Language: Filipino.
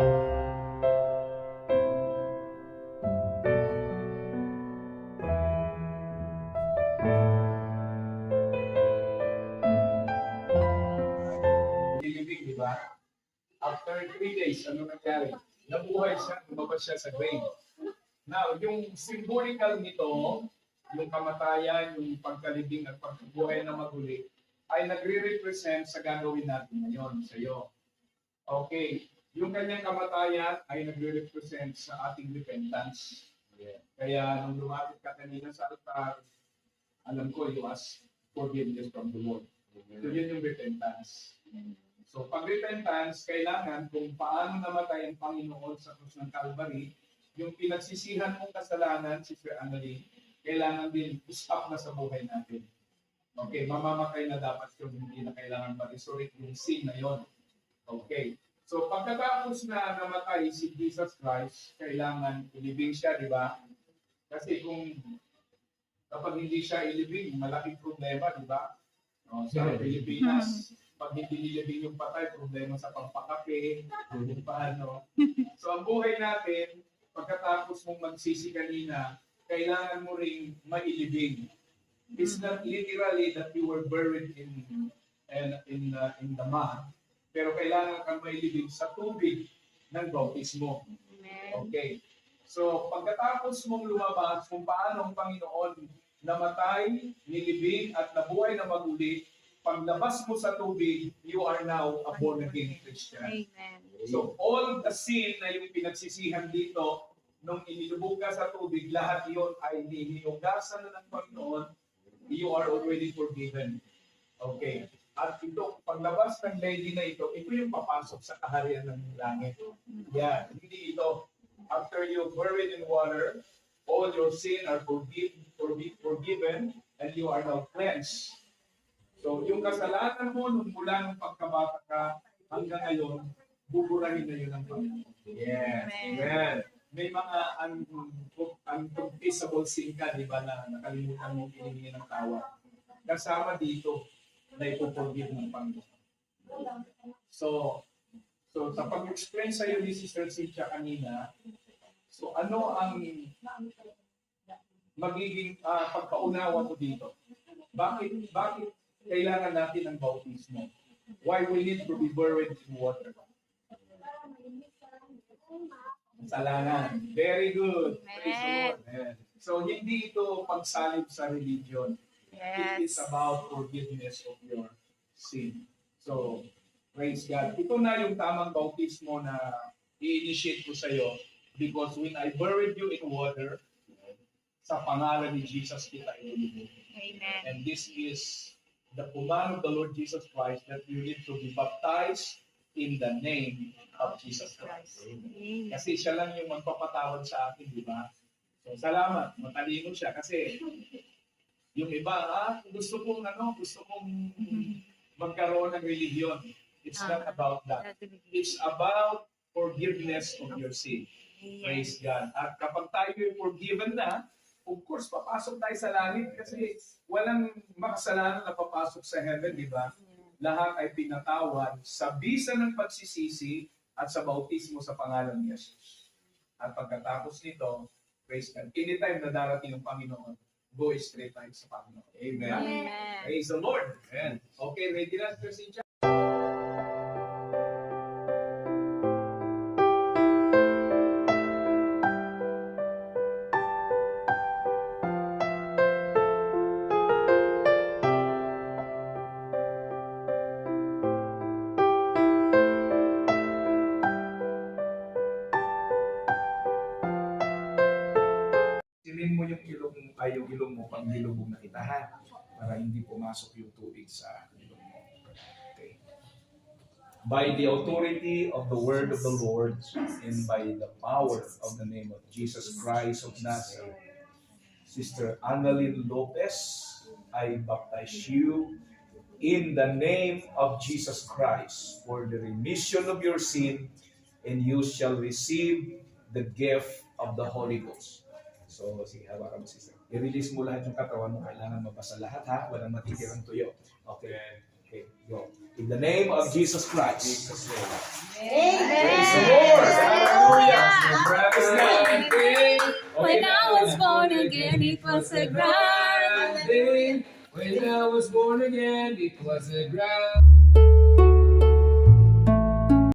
Nilibig, di ba? After three days, ano nangyari? Nabuhay siya, lumabas siya sa grave. Now, yung symbolical nito, yung kamatayan, yung pagkalibing at pagbuhay na maguli, ay nagre-represent sa gagawin natin ngayon sa iyo. Okay. Yung kanyang kamatayan ay nagre-represent sa ating repentance. Kaya nung lumapit ka kanina sa altar, alam ko you ask forgiveness from the Lord. So yun yung repentance. So pag repentance, kailangan kung paano namatay ang Panginoon sa krus ng Calvary, yung pinagsisihan mong kasalanan, Sister Annalyn, kailangan din stop na sa buhay natin. Okay, mamamatay na dapat yun, hindi na kailangan ma-resurrect yung sin na yon. Okay. So pagkatapos na namatay si Jesus Christ, kailangan ilibing siya, di ba? Kasi kung kapag hindi siya ilibing, malaking problema, di ba? O, sa Pilipinas, pag hindi nilibing yung patay, problema sa pampakape, kung paano. So ang buhay natin, pagkatapos mong magsisi kanina, kailangan mo ring mailibing. It's not literally that you were buried in in in, uh, in the mud, pero kailangan kang mailibing sa tubig ng bautismo. Okay. So, pagkatapos mong lumabas kung paano ang Panginoon namatay, nilibing, at nabuhay na maguli, paglabas mo sa tubig, you are now a born again Christian. Amen. So, all the sin na yung pinagsisihan dito, nung inilubog ka sa tubig, lahat yon ay nihinugasan na ng Panginoon, you are already forgiven. Okay. At ito, paglabas ng lady na ito, ito yung papasok sa kaharian ng langit. Yan. Hindi ito. After you buried in water, all your sin are forgive, forgive, forgiven, and you are now cleansed. So, yung kasalanan mo nung mula nung pagkabata ka hanggang ngayon, buburahin na yun ng Panginoon. Yes. Amen. Amen. May mga un unconfessable sin ka, di ba, na nakalimutan mo hiningi ng tawa. Kasama dito na ipoforgive ng Panginoon. So, so sa pag-explain sa iyo ni Sister Cynthia kanina, so ano ang magiging ah, pagpaunawa mo dito? Bakit bakit kailangan natin ng bautismo? Why we need to be buried in water? Kasalanan. Very good. Praise the Lord. Amen. So, hindi ito pagsalib sa religion. It is Yes. about forgiveness of your sin. So, praise God. Ito na yung tamang bautismo na i-initiate ko sa iyo because when I buried you in water, sa pangalan ni Jesus kita ilulubog. Amen. And this is the command of the Lord Jesus Christ that you need to be baptized in the name of Jesus Christ. Amen. Kasi siya lang yung magpapatawad sa akin, di ba? So, salamat. Matalino siya. Kasi, yung iba, ah, gusto kong, ano, gusto kong magkaroon ng religion. It's not about that. It's about forgiveness of your sin. Praise God. At kapag tayo ay forgiven na, of course, papasok tayo sa langit kasi walang makasalanan na papasok sa heaven, di ba? Lahat ay pinatawad sa bisa ng pagsisisi at sa bautismo sa pangalan ni Jesus. At pagkatapos nito, praise God. Anytime na darating ang Panginoon, go straight tayo sa Panginoon. Amen. Amen. Praise the Lord. Amen. Okay, ready na, Sister Cynthia? Yung ilong ay yung ilong mo pag nilubog na kita ha. Para hindi pumasok yung tubig sa ilong mo. Okay. By the authority of the word of the Lord and by the power of the name of Jesus Christ of Nazareth, Sister Annalyn Lopez, I baptize you in the name of Jesus Christ for the remission of your sin and you shall receive the gift of the Holy Ghost. So, sige, hawakan mo sister. I-release mo lahat yung katawan mo. Kailangan mabasa lahat ha. Walang matitirang tuyo. Okay. Okay, go. In the name of Jesus Christ. Praise the Amen. Lord. grand day. When I was born again, it was a grand day. When I was born again, it was a grand